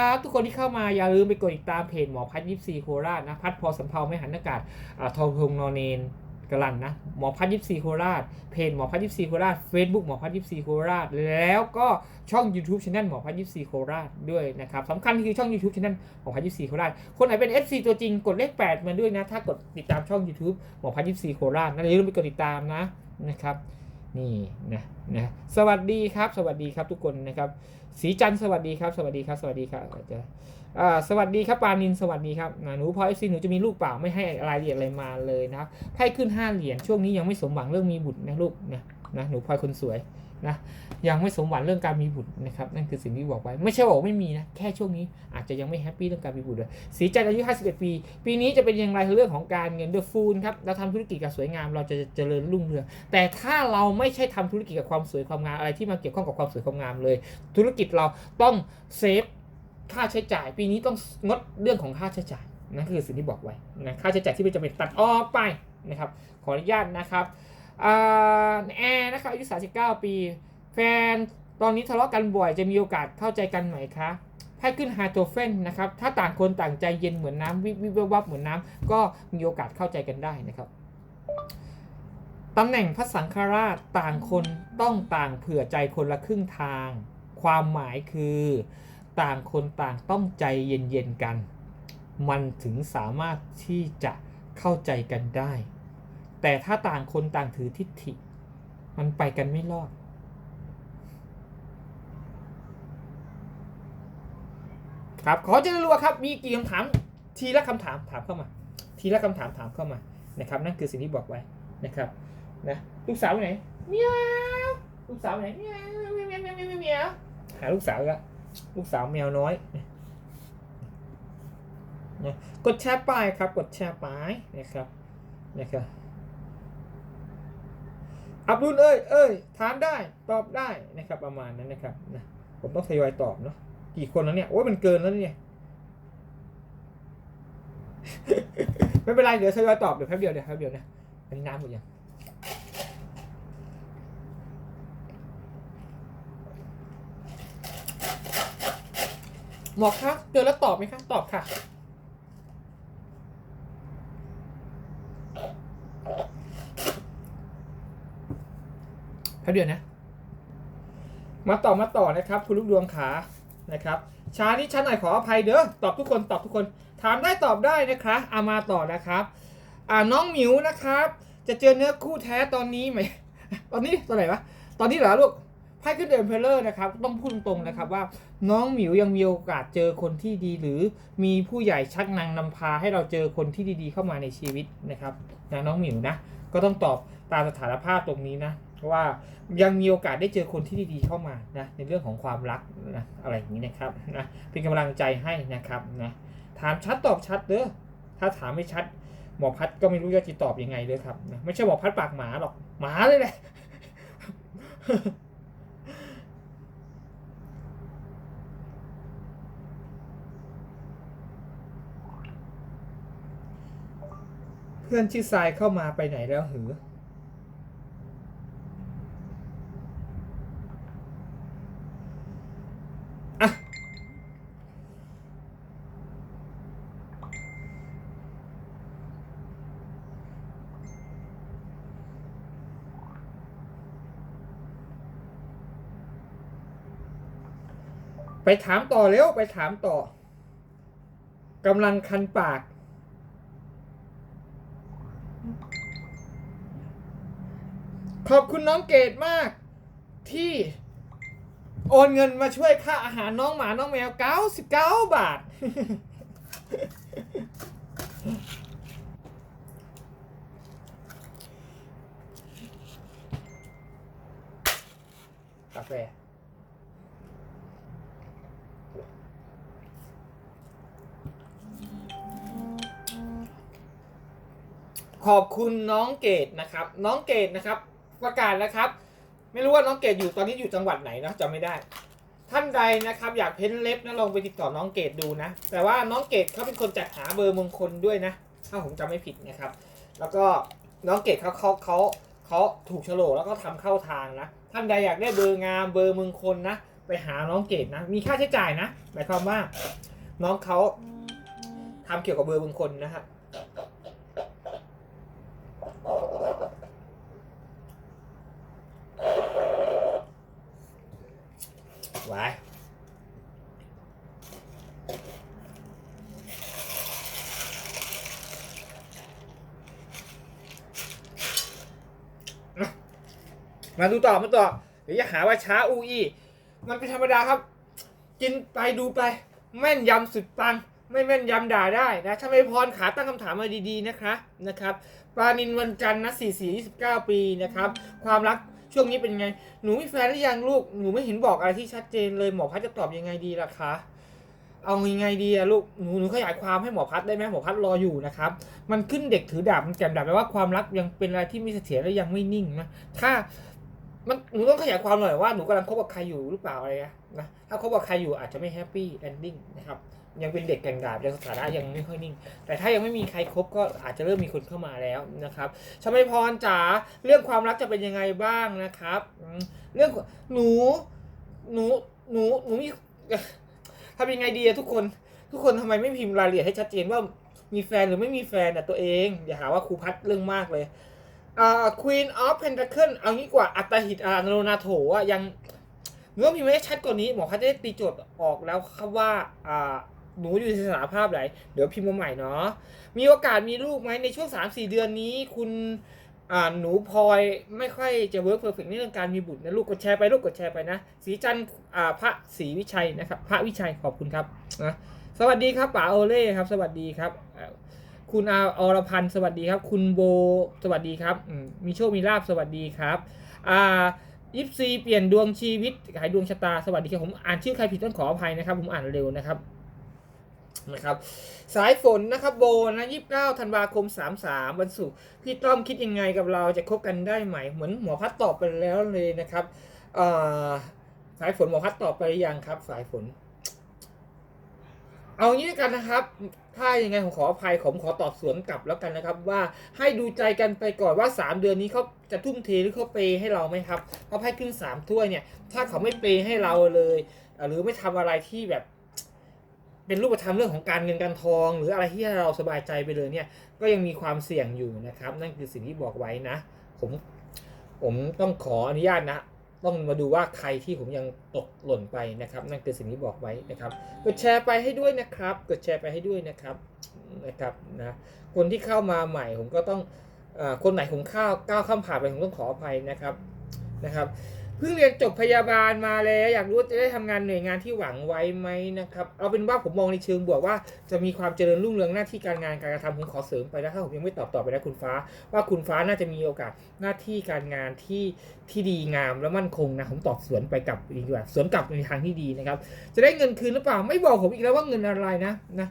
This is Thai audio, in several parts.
ครับทุกคนที่เข้ามาอย่าลืมไปกดติดตามเพจหมอพัดยิปซีโคราชนะพัดพอสำเภาไม่หันอากาศทองพงนอนเนนกลันนะหมอพัดยิปซีโคราชเพจหมอพัดยิปซีโคราช Facebook หมอพัดยิปซีโคราชแล้วก็ช่อง YouTube c h anel หมอพัดยิปซีโคราชด้วยนะครับสำคัญคือช่อง YouTube Channel หมอพัดยิปซีโคราชคนไหนเป็น FC ตัวจริงกดเลข8มาด้วยนะ ถ้ากดติดตามช่อง YouTube หมอพัดยิปซีโคราชนะอย่าลืมไปกดติดตามนะนะครับนี่นะนะสวัสดีครับ สวัสดีครับทุกคนนะครับ สีจันสวัสดีครับ สวัสดีครับ สวัสดีครับอาจจะอ่าสวัสดีครับปานินสวัสดีครับหนูพอเอฟซีหนูจะมีลูกเปล่าไม่ให้รายละเอียดอะไรมาเลยนะไพ่ขึ้น5เหรียญช่วงนี้ยังไม่สมหวังเรื่องมีบุตรนะลูกนะนะหนูพลอยคนสวยนะ ยังไม่สมหวังเรื่องการมีบุตรนะครับนั่นคือสิ่งที่บอกไว้ไม่ใช่บอกไม่มีนะแค่ช่วงนี้อาจจะยังไม่แฮปปี้เรื่องการมีบุตรเลยสีจันอายุ 51 ปี ปีนี้จะเป็นอย่างไรเรื่องของการเงินเดอะฟูลครับเราทำธุรกิจกับสวยงามเราจะเจริญรุ่งเรืองแต่ถ้าเราไม่ใช่ทำธุรกิจกับความสวยความงามอะไรที่มาเกี่ยวข้องกับความสวยความงามเลย ธุรกิจเราต้องเซฟค่าใช้จ่าย ปีนี้ต้องงดเรื่องของค่าใช้จ่ายนั่นคือสิ่งที่บอกไว้นะค่าใช้จ่ายที่ไม่จำเป็นตัดออกไปนะครับขออนุญาตนะครับแอร์นะครับอายุ 39 ปี แฟนตอนนี้ทะเลาะกันบ่อยจะมีโอกาสเข้าใจกันไหมคะไพ่ขึ้นไฮโดรเฟนนะครับ ถ้าต่างคนต่างใจเย็นเหมือนน้ำวิบวิบวับเหมือนน้ำก็มีโอกาสเข้าใจกันได้นะครับตำแหน่งพระสังฆราชต่างคนต้องต่างเผื่อใจคนละครึ่งทาง ความหมายคือต่างคนต่างต้องใจเย็นๆกัน มันถึงสามารถที่จะเข้าใจกันได้ แต่ถ้าต่างคนต่างถือทิฏฐิ มันไปกันไม่รอด ครับขอเจริญรัวครับมีกี่คำถามทีละคำถามถามเข้ามา ทีละคำถามถามเข้ามานะครับ นั่นคือสิ่งที่บอกไว้นะครับนะลูกสาวไปไหนเมียวลูกสาวไปไหนเมียวเมียวเมียวเมียวเมียวหาลูกสาวกแล้วลูกสาวแมวน้อยนะกดแชร์ป้ายครับ กดแชร์ป้ายนะครับนะครับอับดุลเอ้ยเอ้ยถามได้ตอบได้นะครับประมาณนั้นนะครับนะผมต้องทยอยตอบเนาะ กี่คนแล้วเนี่ย โอ้ยมันเกินแล้วเนี่ย ไม่เป็นไร เดี๋ยวทยอยตอบเดี๋ยวแป๊บเดียวเดี๋ยวแป๊บเดียวนะอันนี้น้ำหมดยังหมอคะเตือนแล้วตอบไหมคะ ตอบค่ะ แป๊บเดียวนะ มาต่อมาต่อนะครับ คุณลูกดวงขา นะครับช้านี้ชั้นหน่อยขออภัยเด้อตอบทุกคนตอบทุกคน ถามได้ตอบได้นะคะเอามาต่อนะครับอ่าน้องหมิวนะครับ จะเจอเนื้อคู่แท้ตอนนี้ไหมตอนนี้ตอนไหนวะตอนนี้เหรอลูกไพ่ขึ้นเดินเพลเลอร์นะครับต้องพูดตรงๆนะครับว่าน้องหมิวยังมีโอกาสเจอคนที่ดี หรือมีผู้ใหญ่ชักนางนำพาให้เราเจอคนที่ดีๆ เข้ามาในชีวิตนะครับนะน้องหมิวนะก็ต้องตอบตามสถานภาพตรงนี้นะ ว่ายังมีโอกาสได้เจอคนที่ดีๆเข้ามานะในเรื่องของความรักนะอะไรอย่างนี้นะครับนะเป็นกำลังใจให้นะครับนะถามชัดตอบชัดเด้อถ้าถามไม่ชัดหมอพัดก็ไม่รู้จะตอบยังไงเลยครับนะไม่ใช่หมอพัดปากหมาหรอกหมาเลยแหละเพื่อนชื่อทรายเข้ามาไปไหนแล้วหือ ไปถามต่อเร็วไปถามต่อกำลังคันปาก ขอบคุณน้องเกดมาก ที่โอนเงินมาช่วยค่าอาหารน้องหมาน้องแมว99บาท กาแฟ ขอบคุณน้องเกดนะครับ น้องเกดนะครับ ประกาศแล้วครับ ไม่รู้ว่าน้องเกดอยู่ตอนนี้อยู่จังหวัดไหนนะจำไม่ได้ ท่านใดนะครับ อยากเพ้นเล็บนะลองไปติดต่อน้องเกดดูนะ แต่ว่าน้องเกดเขาเป็นคนจัดหาเบอร์มงคลด้วยนะ ถ้าผมจำไม่ผิดนะครับ แล้วก็น้องเกดเขาเขาเขาเขาถูกโฉลกแล้วก็ทำเข้าทางนะท่านใดอยากได้เบอร์งามเบอร์มงคลนะไปหาน้องเกดนะ มีค่าใช้จ่ายนะ หมายความว่า น้องเขาทำเกี่ยวกับเบอร์บางคนนะฮะ ไว้มาดูต่อมาต่อเดี๋ยวจะหาว่าช้าอูอีมันเป็นธรรมดาครับ กินไปดูไป แม่นยำสุดปัง ไม่แม่นยำด่าได้นะถ้าไม่พรขาตั้งคำถามมาดีๆนะคะนะครับปลานินวันจันทร์นะ4 4 29ปีนะครับ ความรัก ช่วงนี้เป็นไง หนูมีแฟนหรือยังลูก หนูไม่เห็นบอกอะไรที่ชัดเจนเลย หมอพัดจะตอบยังไงดีล่ะคะ เอายังไงดีอะลูก หนูหนูขยายความให้หมอพัดได้ไหมหมอพัดรออยู่นะครับ มันขึ้นเด็กถือดาบมันแจ่มดาบแปลว่าความรักยังเป็นอะไรที่ม่เสถียรและยังไม่นิ่งนะ ถ้ามันหนูต้องขยายความหน่อยว่าหนูกำลังคบกับใครอยู่หรือเปล่าอะไรนะ ถ้าคบกับใครอยู่อาจจะไม่แฮปปี้เอนดิ้งนะครับ ยังเป็นเด็กแก่งดาบยังสถานะยังไม่ค่อยนิ่ง แต่ถ้ายังไม่มีใครคบก็อาจจะเริ่มมีคนเข้ามาแล้วนะครับชมพรจ๋าเรื่องความรักจะเป็นยังไงบ้างนะครับ เรื่องหนูหนูหนูหนูมีทำยังไงดีอะทุกคน ทุกคนทำไมไม่พิมพ์รายละเอียดให้ชัดเจนว่ามีแฟนหรือไม่มีแฟนอะตัวเอง อย่าหาว่าครูพัดเรื่องมากเลยอ่า Queen of Pentacle เอางี้กว่าอัตหิตอานโนนาโถอะยังเนื้อพิมพ์ไม่ได้ชัดกว่านี้หมอพัดจะได้ตีโจทย์ออกแล้วครับว่าอ่า หนูอยู่ในสถานภาพไหน เดี๋ยวพิมพ์มาใหม่เนาะ มีโอกาสมีลูกไหมในช่วง 3-4 เดือนนี้ คุณอ่าหนูพลอยไม่ค่อยจะเวิร์กเพอร์เฟกในเรื่องการมีบุตรนะลูกกดแชร์ไปลูกกดแชร์ไปนะ สีจันอ่าพระศรีวิชัยนะครับ พระวิชัยขอบคุณครับนะสวัสดีครับป๋าโอเล่ครับ สวัสดีครับ คุณอาอรพันธ์สวัสดีครับ คุณโบสวัสดีครับมีโชคมีลาบสวัสดีครับอ่ายิปซีเปลี่ยนดวงชีวิตขายดวงชะตาสวัสดีครับผมอ่านชื่อใครผิดต้องขออภัยนะครับ ผมอ่านเร็วนะครับ นะครับสายฝนนะครับโบนะ29ธันวาคม33วันศุกร์พี่ต้อมคิดยังไงกับเราจะคบกันได้ไหม เหมือนหมอพัดตอบไปแล้วเลยนะครับสายฝนหมอพัดตอบไปหรือยังครับ สายฝน เอางี้กันนะครับ ถ้ายังไงผมขออภัยผมขอตอบสวนกลับแล้วกันนะครับ ว่าให้ดูใจกันไปก่อนว่า3เดือนนี้เขาจะทุ่มเทหรือเขาเปย์ให้เราไหมครับเพราะไพ่ขึ้น3ถ้วยเนี่ย ถ้าเขาไม่เปย์ให้เราเลย หรือไม่ทำอะไรที่แบบ เป็นรูปธรรมเรื่องของการเงินการทอง หรืออะไรที่ให้เราสบายใจไปเลยเนี่ยก็ยังมีความเสี่ยงอยู่นะครับ นั่นคือสิ่งที่บอกไว้นะ ผมผมต้องขออนุญาตนะ ต้องมาดูว่าใครที่ผมยังตกหล่นไปนะครับ นั่นคือสิ่งที่บอกไว้นะครับกดแชร์ไปให้ด้วยนะครับกดแชร์ไปให้ด้วยนะครับนะครับนะคนที่เข้ามาใหม่ผมก็ต้องอคนไหนผมข้าวก้าวข้ามผ่านไปผมต้องขออภัยนะครับนะครับ พิ่งเรียนจบพยาบาลมาแล้วอยากรู้จะได้ทำงานหน่วยงานที่หวังไว้ไหมนะครับเอาเป็นว่าผมมองในเชิงบวกว่าจะมีความเจริญรุ่งเรืองหน้าที่การงานการกระทำผมขอเสริมไปนะถ้าผมยังไม่ตอบต่อไปนะคุณฟ้า ว่าคุณฟ้าน่าจะมีโอกาสหน้าที่การงานที่ที่ดีงามและมั่นคงนะผมตอบสวนไปกลับอีกดีกว่าสวนกลับในทางที่ดีนะครับ จะได้เงินคืนหรือเปล่าไม่บอกผมอีกแล้วว่าเงินอะไรนะนะ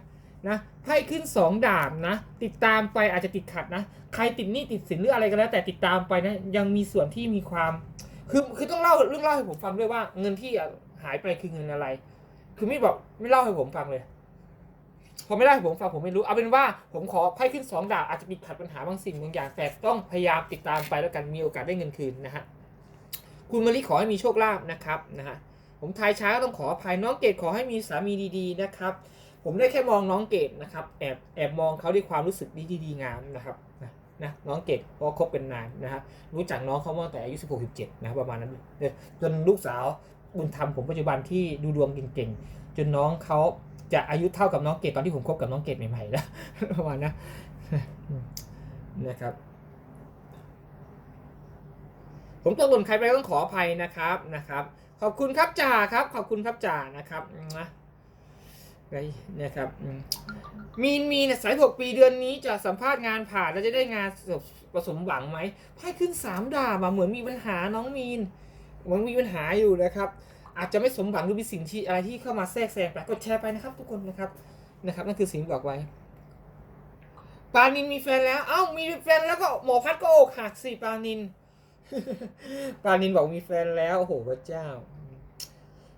นะไพ่ขึ้น 2 ดาบนะ ติดตามไปอาจจะติดขัดนะ ใครติดหนี้ติดสินหรืออะไรก็แล้ว แต่ติดตามไปนะยังมีส่วนที่มีความ คือคือต้องเล่าเรื่องเล่าให้ผมฟังด้วยว่า เงินที่หายไปคือเงินอะไร คือไม่บอกไม่เล่าให้ผมฟังเลยพอไม่เล่าให้ผมฟังผมไม่รู้เอาเป็นว่าผมขอไพ่ขึ้น2ดาบอาจจะติดขัดปัญหาบางสิ่งบางอย่างแต่ต้องพยายามติดตามไปแล้วกันมีโอกาสได้เงินคืนนะฮะคุณมะลิขอให้มีโชคลาภนะครับนะฮะผมทายช้าก็ต้องขออภัยน้องเกดขอให้มีสามีดีๆนะครับ ผมได้แค่มองน้องเกดนะครับแอบแอบมองเขาด้วยความรู้สึกดีดีๆงามนะครับ นะนะน้องเกดเพราะคบกันนานนะฮะรู้จักน้องเขามาตั้งแต่อายุ 16 17นะครับประมาณนั้นจนลูกสาวบุญธรรมผมปัจจุบันที่ดูดวงเก่งๆจนน้องเขาจะอายุเท่ากับน้องเกดตอนที่ผมคบกับน้องเกดใหม่ๆแล้วประมาณนะนะครับ ผมต้องหล่นใครไปต้องขออภัยนะครับนะครับ ขอบคุณครับจ่าครับ ขอบคุณครับจ่านะครับนะ นะครับมมีนมีเนี่ยสายหกปีเดือนนี้จะสัมภาษณ์งานผ่านแล้วจะได้งานประสมหวังไหมไพ่ขึ้นสามดาบอะเหมือนมีปัญหาน้องมีนเหมือนมีปัญหาอยู่นะครับ อาจจะไม่สมหวังหรือมีสิ่งที่อะไรที่เข้ามาแทรกแซงไปกดแชร์ไปนะครับทุกคนนะครับนะครับนั่นคือสิ่งที่บอกไว้ปานินมีแฟนแล้ว เอ้า มีแฟนแล้วก็หมอพัดก็อกหักสิปานิน ปานินบอกมีแฟนแล้ว โอ้โหพระเจ้า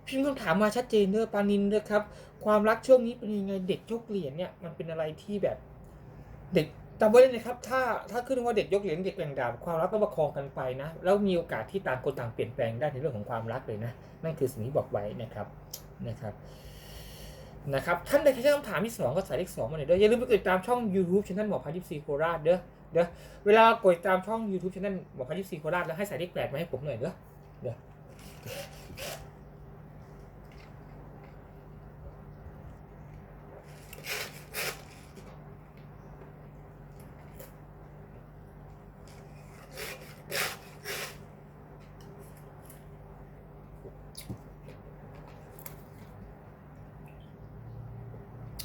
พิมพ์คำถามมาชัดเจนเด้อปานินเด้อครับ ความรักช่วงนี้เป็นยังไงเด็กโชคเหรียญเนี่ยมันเป็นอะไรที่แบบเด็กจำไว้เลยนะครับ ถ้าถ้าขึ้นว่าเด็กยกเหรียญเด็กแบ่งดาบความรักต้องประคองกันไปนะแล้วมีโอกาสที่ต่างคนต่างเปลี่ยนแปลงได้ในเรื่องของความรักเลยนะนั่นคือสิ่งที่บอกไว้นะครับนะครับนะครับท่านใดที่ใช้คำถามที่สองก็ใส่เลขสองมาหน่อยเด้ออย่าลืมไปกดติดตามช่อง YouTube ช anel หมอพายิปซีโคราชเด้อเด้อเวลากดติดตามช่อง YouTube ช anel หมอพายิปซีโคราชแล้วให้ใส่เลขแปดมาให้ผมหน่อยเด้อเด้อ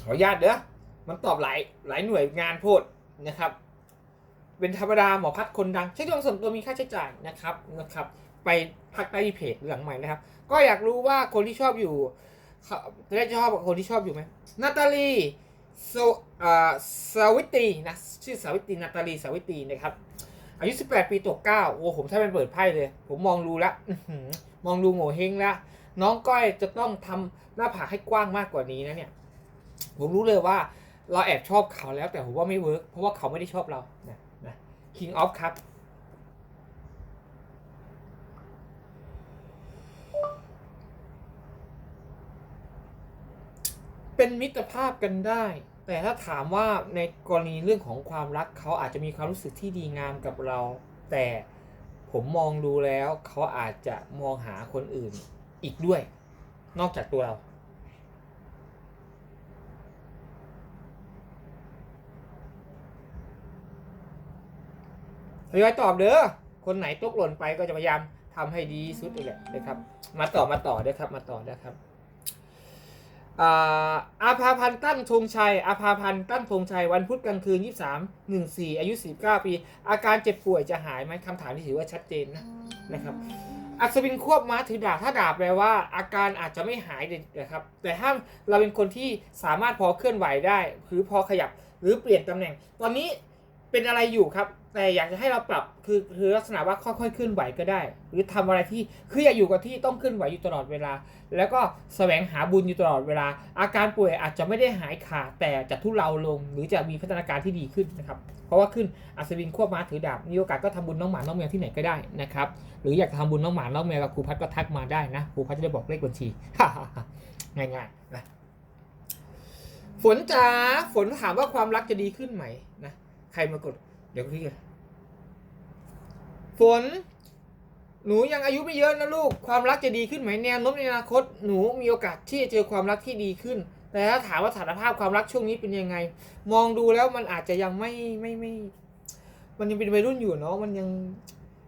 ขออนุญาตเด้อ มันตอบหลายหลายหน่วยงานโพดนะครับ เป็นธรรมดาหมอพัดคนดัง ใช้ดวงส่วนตัวมีค่าใช้จ่ายนะครับนะครับ ไปพักใต้เพจหลังใหม่นะครับ ก็อยากรู้ว่าคนที่ชอบอยู่ เขาจะได้ชอบคนที่ชอบอยู่ไหมนาตาลีโซอ่าสวิตีนะชื่อสวิตีนาตาลีสวิตีนะครับอายุ 18 ปีตกเก้าโอ้ผมถ้าเป็นเปิดไพ่เลย ผมมองดูแล้วมองดูโง่เฮงแล้วน้องก้อยจะต้องทำหน้าผากให้กว้างมากกว่านี้นะเนี่ย ผมรู้เลยว่าเราแอบชอบเขาแล้วแต่ผมว่าไม่เวิร์กเพราะว่าเขาไม่ได้ชอบเรานะนะ King of ครับ เป็นมิตรภาพกันได้ แต่ถ้าถามว่าในกรณีเรื่องของความรักเขาอาจจะมีความรู้สึกที่ดีงามกับเรา แต่ผมมองดูแล้วเขาอาจจะมองหาคนอื่นอีกด้วย นอกจากตัวเราทยอยตอบเด้อ คนไหนตกหล่นไปก็จะพยายามทำให้ดีที่สุดเลยนะครับ มาต่อมาต่อเด้อครับ มาต่อนะครับ อาอาภาพันธ์ตั้นธงชัย อาภาพันธ์ตั้นธงชัย วันพุธกลางคืน 23 14 อายุ19ปี อาการเจ็บป่วยจะหายไหมคำถามที่ถือว่าชัดเจนนะนะครับ อัศวินควบม้าถือดาบ ถ้าดาบแปลว่าอาการอาจจะไม่หายเลยนะครับ แต่ถ้าเราเป็นคนที่สามารถพอเคลื่อนไหวได้ หรือพอขยับ หรือเปลี่ยนตำแหน่ง ตอนนี้เป็นอะไรอยู่ครับ แต่อยากจะให้เราปรับคือคือลักษณะว่าค่อยๆเคลื่อนไหวก็ได้ หรือทำอะไรที่คืออย่าอยู่กับที่ต้องเคลื่อนไหวอยู่ตลอดเวลา แล้วก็แสวงหาบุญอยู่ตลอดเวลา อาการป่วยอาจจะไม่ได้หายขาดแต่จะทุเลาลง หรือจะมีพัฒนาการที่ดีขึ้นนะครับ เพราะว่าขึ้นอัศวินควบม้าถือดาบมีโอกาสก็ทำบุญน้องหมาน้องแมวที่ไหนก็ได้นะครับหรืออยากจะทำบุญน้องหมาน้องแมวกับครูพัดก็ทักมาได้นะครูพัดจะได้บอกเลขบัญชีง่ายๆนะฝนจ๋าฝนถามว่าความรักจะดีขึ้นไหมนะใครมากด เดี๋ยวพี่ฝน หนูยังอายุไม่เยอะนะลูก ความรักจะดีขึ้นไหมแนวโน้มในอนาคต หนูมีโอกาสที่จะเจอความรักที่ดีขึ้น แต่ถ้าถามว่าสถานภาพความรักช่วงนี้เป็นยังไง มองดูแล้วมันอาจจะยังไม่ไม่ไม่ มันยังเป็นวัยรุ่นอยู่เนาะ มันยัง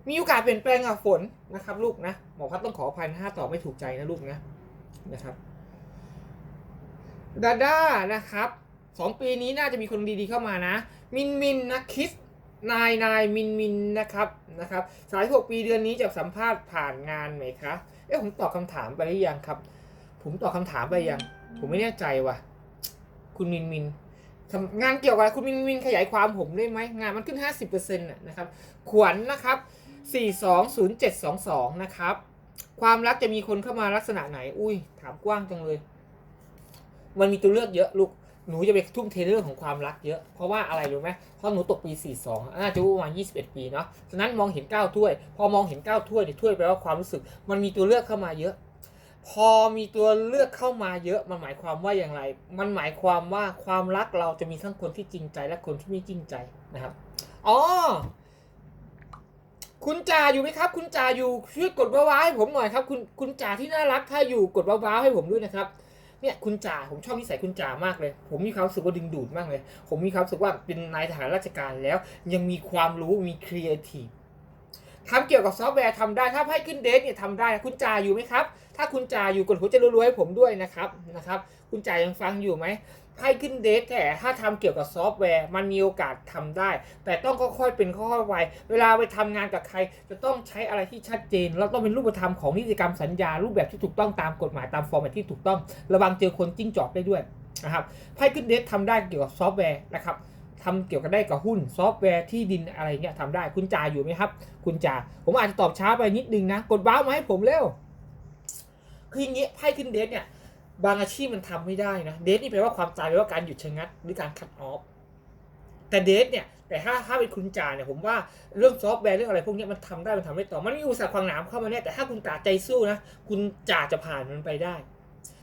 มีโอกาสเปลี่ยนแปลงอะฝนนะครับ ลูกนะ หมอพัดต้องขออภัยถ้าตอบไม่ถูกใจนะลูกนะนะครับดาด้านะครับสองปีนี้น่าจะมีคนดีๆเข้ามานะ มินมินนะคิส นายนายมินมินนะครับนะครับสายหกปีเดือนนี้จะสัมภาษณ์ผ่านงานไหมคะเอ๊ะผมตอบคำถามไปหรือยังครับ ผมตอบคำถามไปยัง ผมไม่แน่ใจว่ะ คุณมินมินทำงานเกี่ยวกับคุณมินมินขยายความผมได้ไหมงานมันขึ้น 50%นะนะครับ ขวัญนนะครับ 420722 นะครับ ความรักจะมีคนเข้ามาลักษณะไหน อุ้ย ถามกว้างจังเลย มันมีตัวเลือกเยอะลูก หนูจะไปทุ่มเทเรื่องของความรักเยอะ เพราะว่าอะไรรู้ไหมเพราะหนูตกปี 42 น่าจะประมาณ 21 ปีเนาะ ฉะนั้นมองเห็น 9 ถ้วย พอมองเห็น 9 ถ้วยเนี่ยถ้วยแปลว่าความรู้สึก มันมีตัวเลือกเข้ามาเยอะ พอมีตัวเลือกเข้ามาเยอะ มันหมายความว่าอย่างไร มันหมายความว่าความรักเราจะมีทั้งคนที่จริงใจและคนที่ไม่จริงใจนะครับ อ๋อ คุณจ่าอยู่ไหมครับ คุณจ่าอยู่ช่วยกดว้าวให้ผมหน่อยครับ คุณคุณจ่าที่น่ารักถ้าอยู่กดว้าวให้ผมด้วยนะครับ เนี่ยคุณจ่าผมชอบนิสัยคุณจ่ามากเลย ผมมีความรู้สึกว่าดึงดูดมากเลย ผมมีความรู้สึกว่าเป็นนายทหารราชการแล้ว ยังมีความรู้มีครีเอทีฟทำเกี่ยวกับซอฟต์แวร์ทำได้ถ้าให้ขึ้นเดทเนี่ยทำได้คุณจ่าอยู่ไหมครับ ถ้าคุณจ่าอยู่กดหัวใจรัวๆให้ผมด้วยนะครับนะครับ คุณจ่ายังฟังอยู่ไหม ให้ขึ้นเดทแต่ถ้าทำเกี่ยวกับซอฟต์แวร์ มันมีโอกาสทำได้ แต่ต้องค่อยๆเป็นค่อยๆไปเวลาไปทำงานกับใคร จะต้องใช้อะไรที่ชัดเจน แล้วต้องเป็นรูปธรรมของนิติกรรมสัญญา รูปแบบที่ถูกต้องตามกฎหมายตามฟอร์แมตที่ถูกต้อง ระวังเจอคนจิ้งจอกได้ด้วยนะครับไพ่ขึ้นเดททำได้เกี่ยวกับซอฟต์แวร์นะครับทำเกี่ยวกับได้กับหุ้นซอฟต์แวร์ที่ดินอะไรเงี้ยทำได้คุณจ่าอยู่ไหมครับ คุณจ่าผมอาจจะตอบช้าไปนิดนึงนะ กดว้าวมาให้ผมเร็วคืออย่างเงี้ยไพ่ขึ้นเดทเนี่ย บางอาชีพมันทำไม่ได้นะเดทนี่แปลว่าความตายแปลว่าการหยุดชะงักหรือการคัดออฟแต่เดทเนี่ยแต่ถ้าถ้าเป็นคุณจ่าเนี่ยผมว่าเรื่องซอฟต์แวร์เรื่องอะไรพวกนี้มันทำได้มันทำได้ต่อ มันมีอุตสาหขวางหนามเข้ามาเนี่ยแต่ถ้าคุณจ่าใจสู้นะคุณจ่าจะผ่านมันไปได้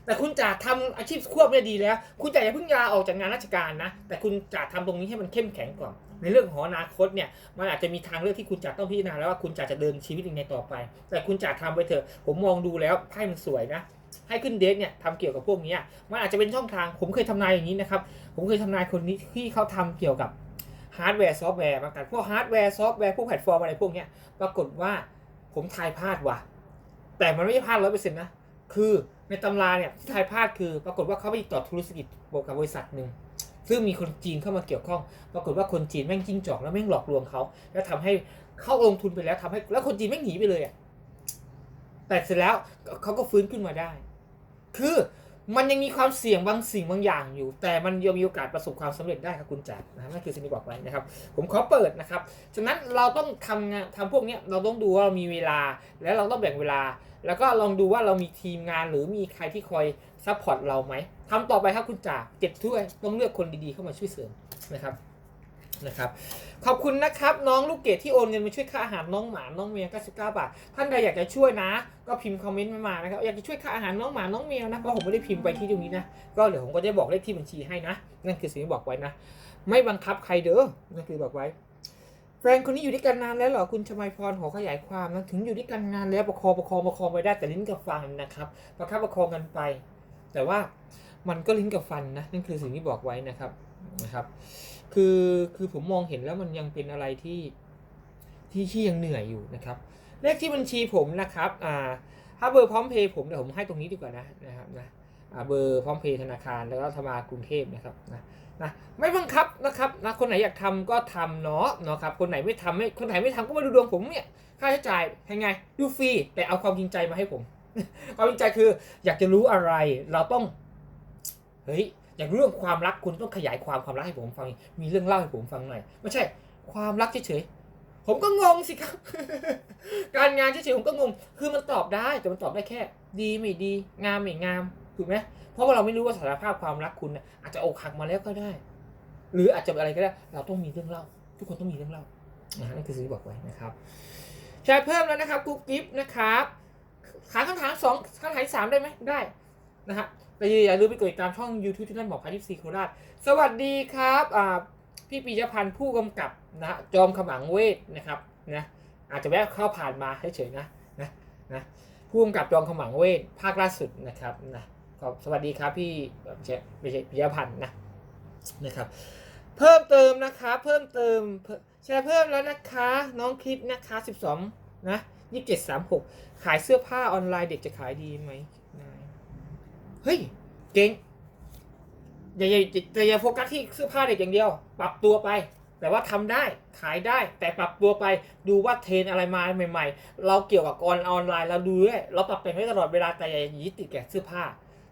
แต่คุณจ่าทำอาชีพควบเนี่ยดีแล้ว คุณจ่าอย่าเพิ่งลาออกจากงานราชการนะแต่คุณจ่าทำตรงนี้ให้มันเข้มแข็งก่อนในเรื่องของอนาคตเนี่ยมันอาจจะมีทางเลือกที่คุณจ่าต้องพิจารณาแล้วว่าคุณจ่าจะเดินชีวิตยังไงต่อไป แต่คุณจ่าทำไปเถอะผมมองดูแล้วไพ่มันสวยนะ ให้ขึ้นเดทเนี่ยทำเกี่ยวกับพวกนี้มันอาจจะเป็นช่องทางผมเคยทำนายอย่างนี้นะครับผมเคยทำนายคนนี้ที่เขาทำเกี่ยวกับฮาร์ดแวร์ซอฟต์แวร์มากันพวกฮาร์ดแวร์ซอฟต์แวร์พวกแพลตฟอร์มอะไรพวกนี้ปรากฏว่าผมทายพลาดว่ะแต่มันไม่ใช่พลาดร้อยเปอร์เซ็นต์นะคือในตำราเนี่ยที่ทายพลาดคือ ปรากฏว่าเขาไปติดต่อธุรกิจกับบริษัทหนึ่งซึ่งมีคนจีนเข้ามาเกี่ยวข้อง ปรากฏว่าคนจีนแม่งจิ้งจอกแล้วแม่งหลอกลวงเขาแล้วทำให้เข้าลงทุนไปแล้วทำให้แล้วคนจีนแม่งหนีไปเลยอะ แต่เสร็จแล้วเขาก็ฟื้นขึ้นมาได้ คือมันยังมีความเสี่ยงบางสิ่งบางอย่างอยู่ แต่มันยังมีโอกาสประสบความสำเร็จได้ครับคุณจักรนะครับนั่นคือสิ่งที่บอกไว้นะครับ ผมขอเปิดนะครับฉะนั้นเราต้องทำงานทำพวกนี้เราต้องดูว่าเรามีเวลา แล้วเราต้องแบ่งเวลา แล้วก็ลองดูว่าเรามีทีมงานหรือมีใครที่คอยซัพพอร์ตเราไหมทำต่อไปครับคุณจ่าเจ็ดถ้วยต้องเลือกคนดีๆเข้ามาช่วยเสริมนะครับ นะครับขอบคุณนะครับน้องลูกเกดที่โอนเงินมาช่วยค่าอาหารน้องหมาน้องเมีย99บาทท่านใดอยากจะช่วยนะ ก็พิมพ์คอมเมนต์มานะครับอยากจะช่วยค่าอาหารน้องหมาน้องเมียนะเพราะผมไม่ได้พิมพ์ไปที่ตรงนี้นะก็เดี๋ยวผมก็จะบอกเลขที่บัญชีให้นะนั่นคือสิ่งที่บอกไว้นะ ไม่บังคับใครเด้อนั่นคือบอกไว้แฟนคนนี้อยู่ด้วยกันนานแล้วเหรอคุณชมัยพรขอขยายความนะถึงอยู่ด้วยกันนานแล้วประคองประคองประคองไปได้แต่ลิ้นกับฟันนะครับประคับประคองกันไป แต่ว่ามันก็ลิ้นกับฟันนะนั่นคือสิ่งที่บอกไว้นะครับ นะครับ คือคือผมมองเห็นแล้วมันยังเป็นอะไรที่ที่ที่ยังเหนื่อยอยู่นะครับ เลขที่บัญชีผมนะครับอ่าถ้าเบอร์พร้อมเพย์ผมเดี๋ยวผมให้ตรงนี้ดีกว่านะนะครับนะอ่าเบอร์พร้อมเพย์ธนาคารแล้วก็ธมากรุงเทพนะครับนะนะไม่บังคับนะครับนะคนไหนอยากทำก็ทำเนาะเนาะครับคนไหนไม่ทำไม่คนไหนไม่ทำก็มาดูดวงผมเนี่ยค่าใช้จ่ายยังไงดูฟรีแต่เอาความจริงใจมาให้ผม ความจริงใจคืออยากจะรู้อะไรเราต้องเฮ้ย อย่ากรู้เรื่องความรักคุณต้องขยายความความรักให้ผมฟัง มีเรื่องเล่าให้ผมฟังหน่อยไม่ใช่ความรักเฉยๆผมก็งงสิครับ การงานเฉยๆผมก็งง คือมันตอบได้แต่มันตอบได้แค่ ดีไม่ดี งามไม่งามถูกไหมเพราะว่าเราไม่รู้ว่าสถานภาพความรักคุณอาจจะอกหักมาแล้วก็ได้ หรืออาจจะอะไรก็ได้ เราต้องมีเรื่องเล่า ทุกคนต้องมีเรื่องเล่านะฮะนั่นคือสิ่งที่บอกไว้นะครับแชร์เพิ่มแล้วนะครับกุ๊กกิ๊บนะครับถามคำถามสองคำถามสามได้ไหมได้นะฮะ แต่อย่าลืมไปกดติดตามช่อง YouTube ที่นั่นหมอพายิปซีโคราชสวัสดีครับอ่าพี่ปียพันธ์ผู้กำกับนะจอมขมังเวทนะครับนะอาจจะแวะเข้าผ่านมาเฉยๆนะนะนะผู้กำกับจอมขมังเวทภาคล่าสุดนะครับนะขอบสวัสดีครับพี่ไม่ใช่ไม่ใช่ปียพันธ์นะนะครับ เพิ่มเติมนะคะเพิ่มเติมเพิ่มแชร์เพิ่มแล้วนะคะน้องคลิปนะคะ 12นะ2736 ขายเสื้อผ้าออนไลน์เด็กจะขายดีไหม เฮ้ย เก่งอย่าอย่าอย่าอย่าโฟกัสที่เสื้อผ้าเด็กอย่างเดียว ปรับตัวไป แต่ว่าทำได้ขายได้ แต่ปรับตัวไปดูว่าเทรนอะไรมาใหม่ ๆ เราเกี่ยวกับออนออนไลน์เราดูด้วยเราปรับแต่งได้ตลอดเวลาแต่อย่ายึดติดแก่เสื้อผ้า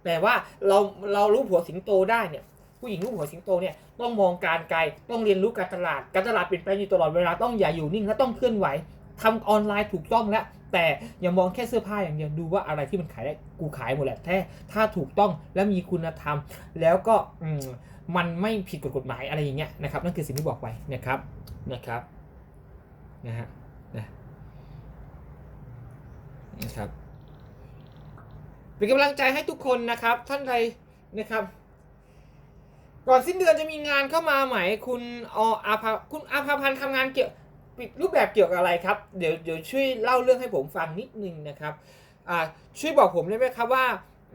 แต่ว่าเราเรารู้หัวสิงโตได้เนี่ยผู้หญิงรู้หัวสิงโตเนี่ยต้องมองการไกลต้องเรียนรู้การตลาด การตลาดเปลี่ยนแปลงอยู่ตลอดเวลาต้องอย่าอยู่นิ่งและต้องเคลื่อนไหว ทำออนไลน์ถูกต้องแล้ว แต่อย่ามองแค่เสื้อผ้าอย่างเดียวดูว่าอะไรที่มันขายได้กูขายหมดแหละแท้ถ้าถูกต้องและมีคุณธรรม แล้วก็มันไม่ผิดกฎหมายอะไรอย่างเงี้ยนะครับนั่นคือสิ่งที่บอกไว้นะครับนะครับนะฮะนะนะครับเป็นกำลังใจให้ทุกคนนะครับ ท่านใดนะครับ ก่อนสิ้นเดือนจะมีงานเข้ามาใหม่คุณออาภาคุณอาภาพันธ์ทำงานเกี่ยว รูปแบบเกี่ยวกับอะไรครับ เดี๋ยวเดี๋ยวช่วยเล่าเรื่องให้ผมฟังนิดนึงนะครับอ่าช่วยบอกผมได้ไหมครับว่า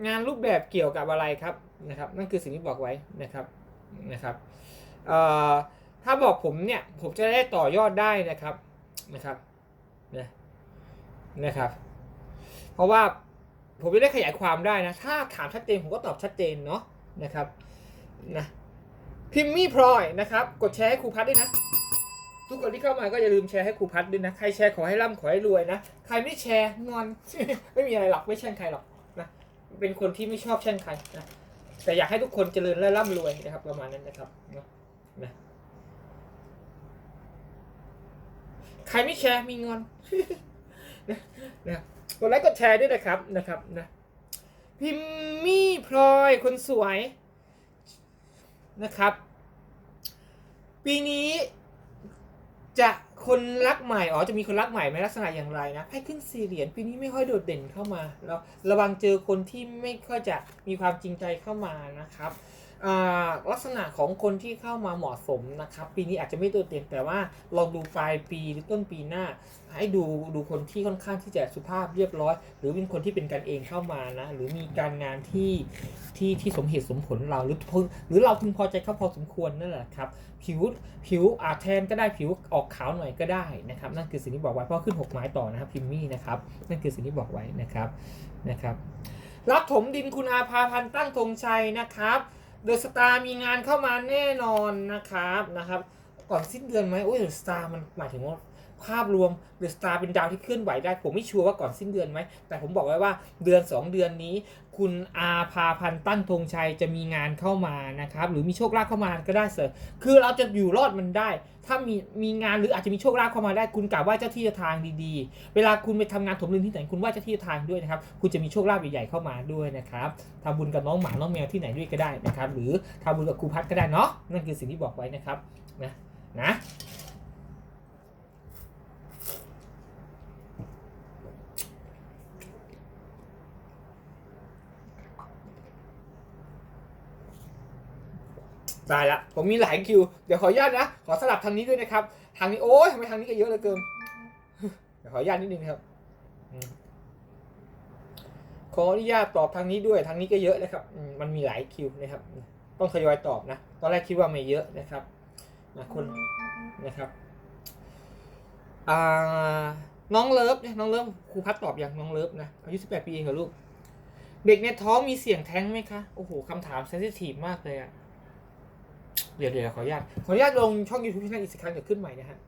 งานรูปแบบเกี่ยวกับอะไรครับนะครับ นั่นคือสิ่งที่บอกไว้นะครับนะครับเอ่อถ้าบอกผมเนี่ยผมจะได้ต่อยอดได้นะครับนะครับนะนะครับ เพราะว่าผมจะได้ขยายความได้นะ ถ้าถามชัดเจนผมก็ตอบชัดเจนเนาะนะครับนะพิมมี่พลอยนะครับ กดแชร์ให้ครูพัดด้วยนะ ทุกคนที่เข้ามาก็อย่าลืมแชร์ให้ครูพัดด้วยนะ ใครแชร์ขอให้ร่ำขอให้รวยนะ ใครไม่แชร์งอน ไม่มีอะไรหรอกไม่แช่งใครหรอกนะ เป็นคนที่ไม่ชอบแช่งใครนะ แต่อยากให้ทุกคนเจริญและร่ำรวยนะครับ ประมาณนั้นนะครับนะนะใครไม่แชร์มีงอนนะนะกดไลค์กดแชร์ด้วยนะครับนะครับนะพิมมี่พลอยคนสวยนะครับ ปีนี้ จะคนรักใหม่ อ๋อ จะมีคนรักใหม่ไหมลักษณะอย่างไรนะไพ่ขึ้นสี่เหรียญปีนี้ไม่ค่อยโดดเด่นเข้ามาแล้วระวังเจอคนที่ไม่ค่อยจะมีความจริงใจเข้ามานะครับอ่าลักษณะของคนที่เข้ามาเหมาะสมนะครับ ปีนี้อาจจะไม่โดดเด่นแต่ว่าลองดูปลายปีหรือต้นปีหน้า ให้ดูดูคนที่ค่อนข้างที่จะสุภาพเรียบร้อย หรือเป็นคนที่เป็นกันเองเข้ามานะหรือมีการงานที่ที่ที่สมเหตุสมผลเราหรือพึงหรือเราพึงพอใจเขาพอสมควรนั่นแหละครับ ผิวผิวอาจแทนก็ได้ผิวออกขาวหน่อยก็ได้นะครับ นั่นคือสิ่งที่บอกไว้เพราะขึ้นหกไม้ต่อนะครับพิมมี่นะครับนั่นคือสิ่งที่บอกไว้นะครับนะครับรับถมดินคุณอาภาพันธ์ตั้งธงชัยนะครับเดอะสตาร์มีงานเข้ามาแน่นอนนะครับนะครับก่อนสิ้นเดือนไหมโอ้ยเดอะสตาร์มันหมายถึงว่า ภาพรวมเดอะสตาร์เป็นดาวที่เคลื่อนไหวได้ ผมไม่ชัวร์ว่าก่อนสิ้นเดือนไหม แต่ผมบอกไว้ว่าเดือน 2 เดือนนี้ คุณอาภาพันตั้งธงชัยจะมีงานเข้ามานะครับ หรือมีโชคลาภเข้ามาก็ได้เสริคือเราจะอยู่รอดมันได้ ถ้ามีมีงานหรืออาจจะมีโชคลาภเข้ามาได้ คุณกล่าวว่าเจ้าที่จ้าทางดีๆ เวลาคุณไปทำงานถมดินที่ไหนคุณไหว่าเจ้าที่จ้าทางด้วยนะครับ คุณจะมีโชคลาภใหญ่ๆเข้ามาด้วยนะครับทำบุญกับน้องหมาน้องแมวที่ไหนด้วยก็ได้นะครับ หรือทำบุญกับครูพัดก็ได้เนาะนั่นคือสิ่งที่บอกไว้นะครับนะนะ ได้ละผมมีหลายคิว เดี๋ยวขออนุญาตนะ ขอสลับทางนี้ด้วยนะครับ ทางนี้โอ้ยทำไมทางนี้ก็เยอะเหลือเกิน เดี๋ยวขออนุญาตนิดนึงครับ ขออนุญาตตอบทางนี้ด้วย ทางนี้ก็เยอะนะครับ มันมีหลายคิวนะครับ ต้องทยอยตอบนะ ตอนแรกคิดว่าไม่เยอะนะครับนะคนนะครับ อ่า น้องเลิฟเนี่ย น้องเลิฟ ครูพัดตอบอย่างน้องเลิฟนะ อายุ18ปีเองเหรอลูก เด็กในท้องมีเสียงแท้งไหมคะ โอ้โหคำถามเซนซิทีฟมากเลยอะ เดี๋ยวเดี๋ยวขออนุญาตขออนุญาตลงช่อง YouTube ช่องอีกสักครั้งเดี๋ยวขึ้นใหม่นะฮะ